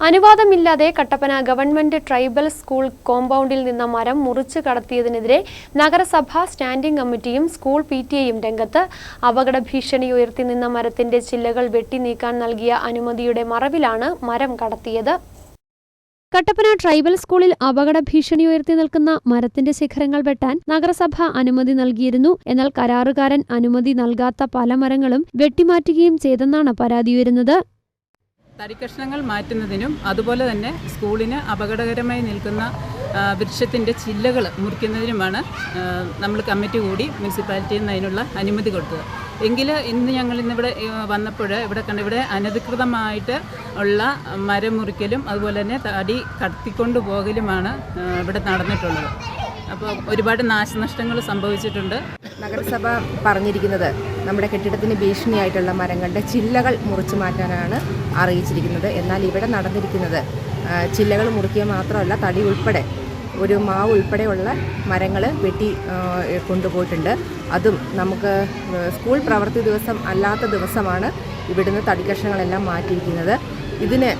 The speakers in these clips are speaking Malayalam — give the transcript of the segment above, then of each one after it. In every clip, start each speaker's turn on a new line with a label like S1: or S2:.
S1: അനുവാദമില്ലാതെ കട്ടപ്പന ഗവൺമെന്റ് ട്രൈബൽ സ്കൂൾ കോമ്പൗണ്ടിൽ നിന്ന മരം മുറിച്ചു കടത്തിയതിനെതിരെ നഗരസഭ സ്റ്റാൻഡിംഗ് കമ്മിറ്റിയും സ്കൂൾ പി ടി എയും രംഗത്ത് അപകട ഭീഷണി ഉയർത്തി നിന്ന മരത്തിന്റെ ചില്ലകൾ വെട്ടി നീക്കാൻ നൽകിയ അനുമതിയുടെ മറവിലാണ് മരം കടത്തിയത്. കട്ടപ്പന ട്രൈബൽ സ്കൂളിൽ അപകട ഭീഷണി ഉയർത്തി നിൽക്കുന്ന മരത്തിന്റെ ശിഖരങ്ങൾ വെട്ടാൻ നഗരസഭ അനുമതി നൽകിയിരുന്നു. എന്നാൽ കരാറുകാരൻ അനുമതി നൽകാത്ത പല മരങ്ങളും വെട്ടിമാറ്റുകയും ചെയ്തെന്നാണ് പരാതി ഉയരുന്നത്.
S2: തടിക്കഷ്ണങ്ങൾ മാറ്റുന്നതിനും അതുപോലെ തന്നെ സ്കൂളിന് അപകടകരമായി നിൽക്കുന്ന വൃക്ഷത്തിന്റെ ചില്ലകൾ മുറിക്കുന്നതിനുമാണ് നമ്മൾ കമ്മിറ്റി കൂടി മുനിസിപ്പാലിറ്റിയിൽ നിന്ന് അതിനുള്ള അനുമതി കൊടുത്തത്. എങ്കിൽ ഇന്ന് ഞങ്ങൾ ഇന്നിവിടെ വന്നപ്പോൾ ഇവിടെ കണ്ട ഇവിടെ അനധികൃതമായിട്ട് ഉള്ള മരം മുറിക്കലും അതുപോലെ തന്നെ തടി കടത്തിക്കൊണ്ടു പോകലുമാണ് ഇവിടെ നടന്നിട്ടുള്ളത്. അപ്പോൾ ഒരുപാട് നാശനഷ്ടങ്ങൾ സംഭവിച്ചിട്ടുണ്ട്.
S3: നഗരസഭ പറഞ്ഞിരിക്കുന്നത് നമ്മുടെ കെട്ടിടത്തിന് ഭീഷണിയായിട്ടുള്ള മരങ്ങളുടെ ചില്ലകൾ മുറിച്ചു മാറ്റാനാണ് അറിയിച്ചിരിക്കുന്നത്. എന്നാൽ ഇവിടെ നടന്നിരിക്കുന്നത് ചില്ലകൾ മുറിക്കുക മാത്രമല്ല തടി ഉൾപ്പെടെ ഒരു മാവ് ഉൾപ്പെടെയുള്ള മരങ്ങൾ വെട്ടി കൊണ്ടുപോയിട്ടുണ്ട്. അതും നമുക്ക് സ്കൂൾ പ്രവൃത്തി ദിവസം അല്ലാത്ത ദിവസമാണ് ഇവിടുന്ന് തടിക്കഷ്ണങ്ങളെല്ലാം മാറ്റിയിരിക്കുന്നത്. ഇതിന്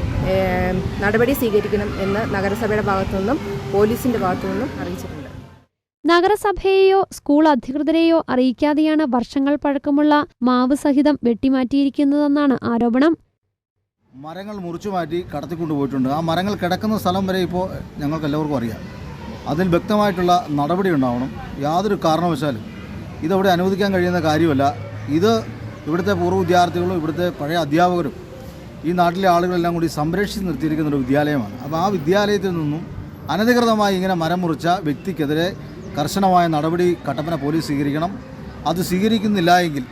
S3: നടപടി സ്വീകരിക്കണം എന്ന് നഗരസഭയുടെ ഭാഗത്തു നിന്നും പോലീസിന്റെ ഭാഗത്തു നിന്നും അറിയിച്ചിട്ടുണ്ട്.
S1: നഗരസഭയെയോ സ്കൂൾ അധികൃതരെയോ അറിയിക്കാതെയാണ് വർഷങ്ങൾ പഴക്കമുള്ള മാവ് സഹിതം വെട്ടിമാറ്റിയിരിക്കുന്നതെന്നാണ് ആരോപണം.
S4: മരങ്ങൾ മുറിച്ചു മാറ്റി കടത്തിക്കൊണ്ട് പോയിട്ടുണ്ട്. ആ മരങ്ങൾ കിടക്കുന്ന സ്ഥലം വരെ ഇപ്പോൾ ഞങ്ങൾക്ക് എല്ലാവർക്കും അറിയാം. അതിൽ വ്യക്തമായിട്ടുള്ള നടപടി ഉണ്ടാവണം. യാതൊരു കാരണവശാലും ഇതവിടെ അനുവദിക്കാൻ കഴിയുന്ന കാര്യമല്ല. ഇത് ഇവിടുത്തെ പൂർവ വിദ്യാർത്ഥികളും ഇവിടുത്തെ പഴയ അധ്യാപകരും ഈ നാട്ടിലെ ആളുകളെല്ലാം കൂടി സംരക്ഷിച്ച് നിർത്തിയിരിക്കുന്ന ഒരു വിദ്യാലയമാണ്. അപ്പോൾ ആ വിദ്യാലയത്തിൽ നിന്നും അനധികൃതമായി ഇങ്ങനെ മരം മുറിച്ച വ്യക്തിക്കെതിരെ കർശനമായ നടപടി കട്ടപ്പന പോലീസ് സ്വീകരിക്കണം. അത് സ്വീകരിക്കുന്നില്ല എങ്കിൽ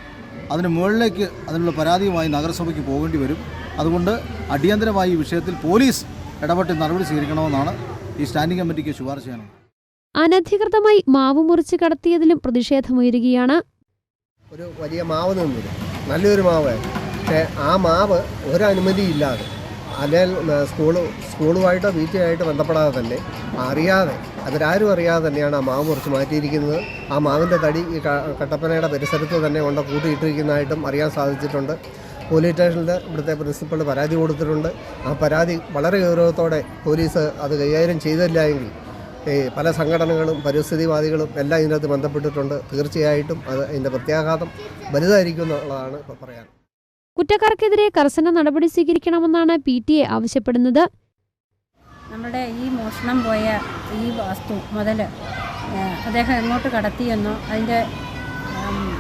S4: അതിന് മുകളിലേക്ക് അതിനുള്ള പരാതിയുമായി നഗരസഭയ്ക്ക് പോകേണ്ടി വരും. അതുകൊണ്ട് അടിയന്തരമായി ഈ വിഷയത്തിൽ പോലീസ് ഇടപെട്ട് നടപടി സ്വീകരിക്കണമെന്നാണ് ഈ സ്റ്റാൻഡിംഗ് കമ്മിറ്റിക്ക് ശുപാർശ ചെയ്യുന്നത്
S1: അനധികൃതമായി മാവ് മുറിച്ച് കടത്തിയതിലും പ്രതിഷേധമുയരുകയാണ്.
S5: ഒരു വലിയ മാവ് നിന്നില്ല നല്ലൊരു മാവ് പക്ഷേ ആ മാവ് ഒരനുമതിയില്ലാതെ അല്ലെങ്കിൽ സ്കൂൾ സ്കൂളുമായിട്ടോ വീട്ടിലായിട്ടോ ബന്ധപ്പെടാതെ തന്നെ അറിയാതെ അവരാരും അറിയാതെ തന്നെയാണ് ആ മാവ് കുറച്ച് മാറ്റിയിരിക്കുന്നത്. ആ മാവിന്റെ തടി ഈ കട്ടപ്പനയുടെ പരിസരത്ത് തന്നെ കൊണ്ട് കൂട്ടിയിട്ടിരിക്കുന്നതായിട്ടും അറിയാൻ സാധിച്ചിട്ടുണ്ട്. പോലീസ് സ്റ്റേഷനിൽ ഇവിടുത്തെ പ്രിൻസിപ്പൾ പരാതി കൊടുത്തിട്ടുണ്ട്. ആ പരാതി വളരെ ഗൗരവത്തോടെ പോലീസ് അത് കൈകാര്യം ചെയ്തില്ല എങ്കിൽ ഈ പല സംഘടനകളും പരിസ്ഥിതിവാദികളും എല്ലാം ഇതിനകത്ത് ബന്ധപ്പെട്ടിട്ടുണ്ട്. തീർച്ചയായിട്ടും അത് അതിന്റെ പ്രത്യാഘാതം വലുതായിരിക്കും എന്നുള്ളതാണ് പറയാൻ
S1: കുറ്റക്കാർക്കെതിരെ കർശന നടപടി സ്വീകരിക്കണമെന്നാണ് പി ടി എ ആവശ്യപ്പെടുന്നത്.
S6: നമ്മുടെ ഈ മോഷണം പോയ ഈ വസ്തു മുതൽ അദ്ദേഹം എങ്ങോട്ട് കടത്തിയെന്നോ അതിന്റെ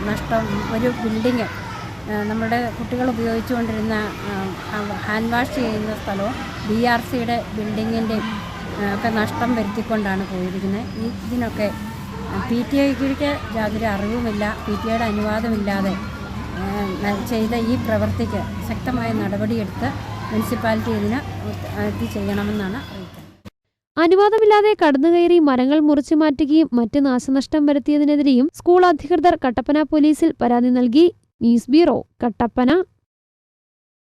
S6: നഷ്ടം ഒരു ബിൽഡിങ് നമ്മുടെ കുട്ടികൾ ഉപയോഗിച്ചുകൊണ്ടിരുന്ന ഹാൻഡ് വാഷ് ചെയ്യുന്ന സ്ഥലവും ബി ആർ സിയുടെ ബിൽഡിങ്ങിന്റെ ഒക്കെ നഷ്ടം വരുത്തിക്കൊണ്ടാണ് പോയിരിക്കുന്നത്. ഈ ഇതിനൊക്കെ പി ടി ഐക്ക് യാതൊരു അറിവുമില്ല പി ടി ഐയുടെ അനുവാദമില്ലാതെ ചെയ്ത ഈ പ്രവൃത്തിക്ക് ശക്തമായ നടപടിയെടുത്ത് മുനിസിപ്പാലിറ്റി ഇതിന് ഇത് ചെയ്യണമെന്നാണ് അറിയിക്കുന്നത്
S1: അനുവാദമില്ലാതെ കടന്നുകയറി മരങ്ങൾ മുറിച്ചു മാറ്റുകയും മറ്റ് നാശനഷ്ടം വരുത്തിയതിനെതിരെയും സ്കൂൾ അധികൃതർ കട്ടപ്പന പോലീസിൽ പരാതി നൽകി. News bureau Kattappana.